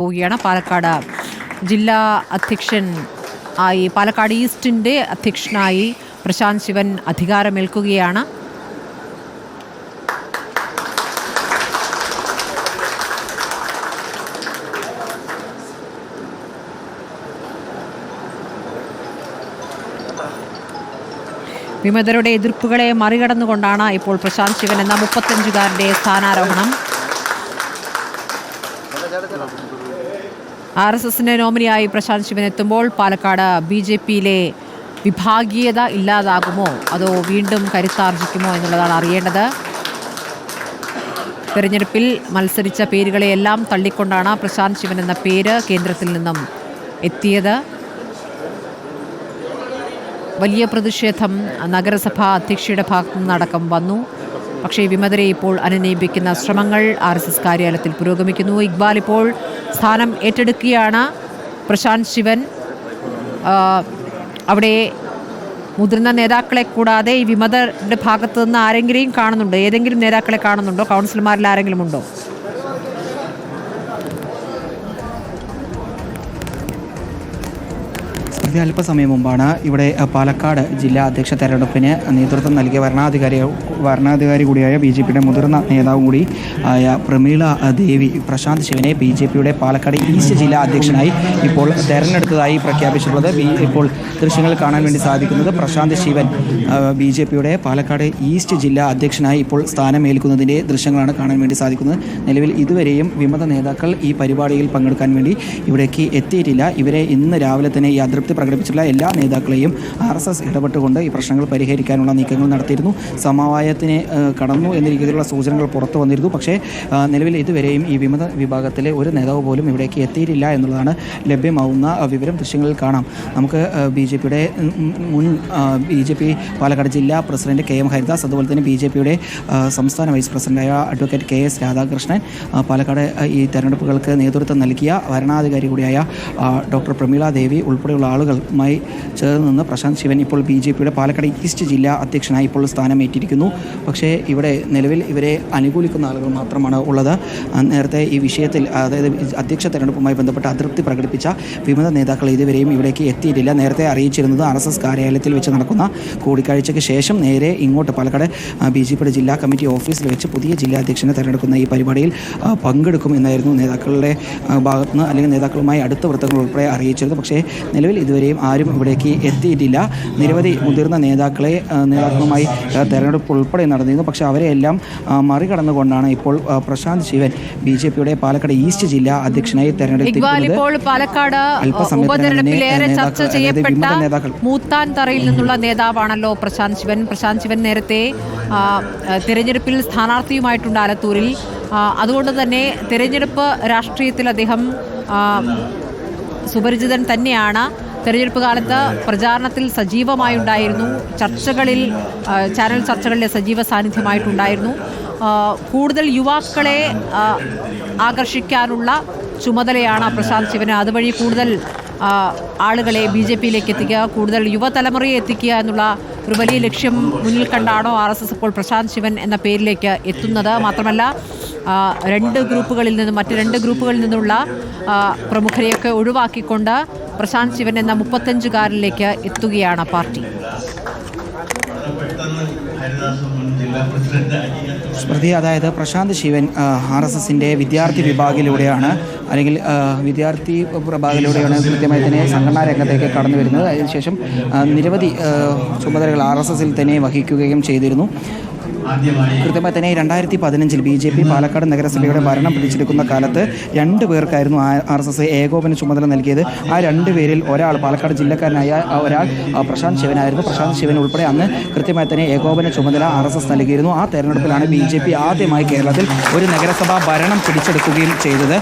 പോവുകയാണ്. പാലക്കാട് ജില്ലാ അധ്യക്ഷൻ ആയി പാലക്കാട് ഈസ്റ്റിന്റെ അധ്യക്ഷനായി പ്രശാന്ത് ശിവൻ അധികാരമേൽക്കുകയാണ്. വിമതരുടെ എതിർപ്പുകളെ മറികടന്നുകൊണ്ടാണ് ഇപ്പോൾ പ്രശാന്ത് ശിവൻ എന്ന മുപ്പത്തഞ്ചുകാരന്റെ സ്ഥാനാരോഹണം. ആർ എസ് എസിന്റെ നോമിനിയായി പ്രശാന്ത് ശിവൻ എത്തുമ്പോൾ പാലക്കാട് ബി ജെ പിയിലെ വിഭാഗീയത ഇല്ലാതാകുമോ? അതോ വീണ്ടും കരുത്താർജിക്കുമോ എന്നുള്ളതാണ് അറിയേണ്ടത്. തെരഞ്ഞെടുപ്പിൽ മത്സരിച്ച പേരുകളെയെല്ലാം തള്ളിക്കൊണ്ടാണ് പ്രശാന്ത് ശിവൻ എന്ന പേര് കേന്ദ്രത്തിൽ നിന്നും എത്തിയത്. വലിയ പ്രതിഷേധം നഗരസഭാ അധ്യക്ഷയുടെ ഭാഗത്തു നിന്നടക്കം വന്നു. പക്ഷേ വിമതരെ ഇപ്പോൾ അനുനയിപ്പിക്കുന്ന ശ്രമങ്ങൾ ആർ എസ് എസ് കാര്യാലയത്തിൽ പുരോഗമിക്കുന്നു. ഇക്ബാൽ ഇപ്പോൾ സ്ഥാനം ഏറ്റെടുക്കുകയാണ് പ്രശാന്ത് ശിവൻ. അവിടെ മുതിർന്ന നേതാക്കളെ കൂടാതെ ഈ വിമതരുടെ ഭാഗത്തു നിന്ന് ആരെങ്കിലും കാണുന്നുണ്ടോ? ഏതെങ്കിലും നേതാക്കളെ കാണുന്നുണ്ടോ? കൗൺസിലർമാരിൽ ആരെങ്കിലും ഉണ്ടോ? സ്മൃതി അല്പസമയം മുമ്പാണ് ഇവിടെ പാലക്കാട് ജില്ലാ അധ്യക്ഷ തെരഞ്ഞെടുപ്പിന് നേതൃത്വം നൽകിയ വരണാധികാരി വരണാധികാരി കൂടിയായ ബി ജെ പിയുടെ മുതിർന്ന നേതാവും കൂടി ആയ പ്രമീള ദേവി പ്രശാന്ത് ശിവനെ ബി ജെ പിയുടെ പാലക്കാട് ഈസ്റ്റ് ജില്ലാ അധ്യക്ഷനായി ഇപ്പോൾ തെരഞ്ഞെടുത്തതായി പ്രഖ്യാപിച്ചിട്ടുള്ളത് ഇപ്പോൾ ദൃശ്യങ്ങൾ കാണാൻ വേണ്ടി സാധിക്കുന്നത് പ്രശാന്ത് ശിവൻ. ബി ജെ പിയുടെ പാലക്കാട് ഈസ്റ്റ് ജില്ലാ അധ്യക്ഷനായി ഇപ്പോൾ സ്ഥാനമേൽക്കുന്നതിന്റെ ദൃശ്യങ്ങളാണ് കാണാൻ വേണ്ടി സാധിക്കുന്നത്. നിലവിൽ ഇതുവരെയും വിമത നേതാക്കൾ ഈ പരിപാടിയിൽ പങ്കെടുക്കാൻ വേണ്ടി ഇവിടേക്ക് എത്തിയിട്ടില്ല. ഇവരെ ഇന്ന് രാവിലെ തന്നെ ഈ അതൃപ്തി പ്രകടിപ്പിച്ചിട്ടുള്ള എല്ലാ നേതാക്കളെയും ആർ എസ് എസ് ഇടപെട്ടുകൊണ്ട് ഈ പ്രശ്നങ്ങൾ പരിഹരിക്കാനുള്ള നീക്കങ്ങൾ നടത്തിയിരുന്നു. സമവായത്തിന് കടന്നു എന്ന രീതിയിലുള്ള സൂചനകൾ പുറത്തു വന്നിരുന്നു. പക്ഷേ നിലവിൽ ഇതുവരെയും ഈ വിമത വിഭാഗത്തിലെ ഒരു നേതാവ് പോലും ഇവിടേക്ക് എത്തിയിട്ടില്ല എന്നുള്ളതാണ് ലഭ്യമാവുന്ന വിവരം ദൃശ്യങ്ങളിൽ കാണാം. നമുക്ക് ബി ജെ പിയുടെ മുൻ ബി ജെ പി പാലക്കാട് ജില്ലാ പ്രസിഡന്റ് കെ എം ഹരിദാസ് അതുപോലെ തന്നെ ബി ജെ പിയുടെ സംസ്ഥാന വൈസ് പ്രസിഡന്റായ advocate K S Radhakrishnan Palakkad ഈ തെരഞ്ഞെടുപ്പുകൾക്ക് നേതൃത്വം നൽകിയ ഭരണാധികാരി കൂടിയായ ഡോക്ടർ പ്രമീള ദേവി ഉൾപ്പെടെയുള്ള ಮೈ ചേർന്ന് നിന്ന് പ്രശാന്ത് ശിവൻ ഇപ്പോൾ ബി ജെ പിയുടെ പാലക്കാട് ഈസ്റ്റ് ജില്ലാ അധ്യക്ഷനായി ഇപ്പോൾ സ്ഥാനമേറ്റിരിക്കുന്നു. പക്ഷേ ഇവിടെ നിലവിൽ ഇവരെ അനുകൂലിക്കുന്ന ആളുകൾ മാത്രമാണ് ഉള്ളത്. നേരത്തെ ഈ വിഷയത്തിൽ അതായത് അധ്യക്ഷ തെരഞ്ഞെടുപ്പുമായി ബന്ധപ്പെട്ട് അതൃപ്തി പ്രകടിപ്പിച്ച വിമത നേതാക്കൾ ഇതുവരെയും ഇവിടേക്ക് എത്തിയിട്ടില്ല. നേരത്തെ അറിയിച്ചിരുന്നത് ആർ എസ് എസ് കാര്യാലയത്തിൽ വെച്ച് നടക്കുന്ന കൂടിക്കാഴ്ചയ്ക്ക് ശേഷം നേരെ ഇങ്ങോട്ട് പാലക്കാട് ബി ജെ പിയുടെ ജില്ലാ കമ്മിറ്റി ഓഫീസിൽ വെച്ച് പുതിയ ജില്ലാ അധ്യക്ഷനെ തെരഞ്ഞെടുക്കുന്ന ഈ പരിപാടിയിൽ പങ്കെടുക്കും എന്നായിരുന്നു നേതാക്കളുടെ ഭാഗത്തുനിന്ന് ഭാഗത്ത് നിന്ന് അല്ലെങ്കിൽ നേതാക്കളുമായി അടുത്ത വൃത്തങ്ങൾ ഉൾപ്പെടെ അറിയിച്ചിരുന്നത്. പക്ഷേ നിലവിൽ ഇതുവരെയും ആരും ഇവിടേക്ക് എത്തിയിട്ടില്ല. നിരവധി മുതിർന്ന നേതാക്കളെ നേതാക്കളുമായി തെരഞ്ഞെടുപ്പ് ഉൾപ്പെടെ നടന്നിരുന്നു. പക്ഷേ അവരെയെല്ലാം മറികടന്നുകൊണ്ടാണ് ഇപ്പോൾ പ്രശാന്ത് ശിവൻ ബി ജെ പിയുടെ പാലക്കാട് ഈസ്റ്റ് ജില്ലാ അധ്യക്ഷനായി തെരഞ്ഞെടുത്തിരിക്കുന്നത്. പാലക്കാട് അല്പസമയത്തിനകം ഉപതെരഞ്ഞെടുപ്പിലേറെ തന്നെ ചർച്ച ചെയ്യപ്പെട്ട മൂത്താൻ തറയിൽ നിന്നുള്ള നേതാവാണല്ലോ പ്രശാന്ത് ശിവൻ. പ്രശാന്ത് ശിവൻ നേരത്തെ തിരഞ്ഞെടുപ്പിൽ സ്ഥാനാർത്ഥിയുമായിട്ടുണ്ട് ആലത്തൂരിൽ. അതുകൊണ്ട് തന്നെ തിരഞ്ഞെടുപ്പ് രാഷ്ട്രീയത്തിൽ അദ്ദേഹം സുപരിചിതൻ തന്നെയാണ്. തെരഞ്ഞെടുപ്പ് കാലത്ത് പ്രചാരണത്തിൽ സജീവമായുണ്ടായിരുന്നു. ചർച്ചകളിൽ ചാനൽ ചർച്ചകളിലെ സജീവ സാന്നിധ്യമായിട്ടുണ്ടായിരുന്നു. കൂടുതൽ യുവാക്കളെ ആകർഷിക്കാനുള്ള ചുമതലയാണ് പ്രശാന്ത് ശിവന്. അതുവഴി കൂടുതൽ ആളുകളെ ബി ജെ പിയിലേക്ക് എത്തിക്കുക കൂടുതൽ യുവതലമുറയെ എത്തിക്കുക എന്നുള്ള ഒരു വലിയ ലക്ഷ്യം മുന്നിൽ കണ്ടാണോ ആർ എസ് എസ് ഇപ്പോൾ പ്രശാന്ത് ശിവൻ എന്ന പേരിലേക്ക് എത്തുന്നത്. മാത്രമല്ല രണ്ട് ഗ്രൂപ്പുകളിൽ നിന്നും മറ്റ് രണ്ട് ഗ്രൂപ്പുകളിൽ നിന്നുള്ള പ്രമുഖരെയൊക്കെ ഒഴിവാക്കിക്കൊണ്ട് പ്രശാന്ത് ശിവൻ എന്ന മുപ്പത്തഞ്ചുകാരനിലേക്ക് എത്തുകയാണ് പാർട്ടി. സ്മൃതി അതായത് പ്രശാന്ത് ശിവൻ ആർ എസ് എസിന്റെ വിദ്യാർത്ഥി വിഭാഗിലൂടെയാണ് അല്ലെങ്കിൽ വിദ്യാർത്ഥി വിഭാഗിലൂടെയാണ് കൃത്യമായി തന്നെ സംഘടനാ രംഗത്തേക്ക് കടന്നു വരുന്നത്. അതിനുശേഷം നിരവധി ചുമതലകൾ ആർ എസ് എസിൽ തന്നെ വഹിക്കുകയും ചെയ്തിരുന്നു. കൃത്യമായി തന്നെ രണ്ടായിരത്തി പതിനഞ്ചിൽ ബി ജെ പി പാലക്കാട് നഗരസഭയുടെ ഭരണം പിടിച്ചെടുക്കുന്ന കാലത്ത് രണ്ട് പേർക്കായിരുന്നു ആർ എസ് എസ് ഏകോപന ചുമതല നൽകിയത്. ആ രണ്ട് പേരിൽ ഒരാൾ പാലക്കാട് ജില്ലക്കാരനായ ഒരാൾ പ്രശാന്ത് ശിവനായിരുന്നു. പ്രശാന്ത് ശിവൻ ഉൾപ്പെടെ അന്ന് കൃത്യമായി തന്നെ ഏകോപന ചുമതല ആർ എസ് എസ് നൽകിയിരുന്നു. ആ തെരഞ്ഞെടുപ്പിലാണ് ബി ജെ പി ആദ്യമായി കേരളത്തിൽ ഒരു നഗരസഭാ ഭരണം പിടിച്ചെടുക്കുകയും ചെയ്തത്.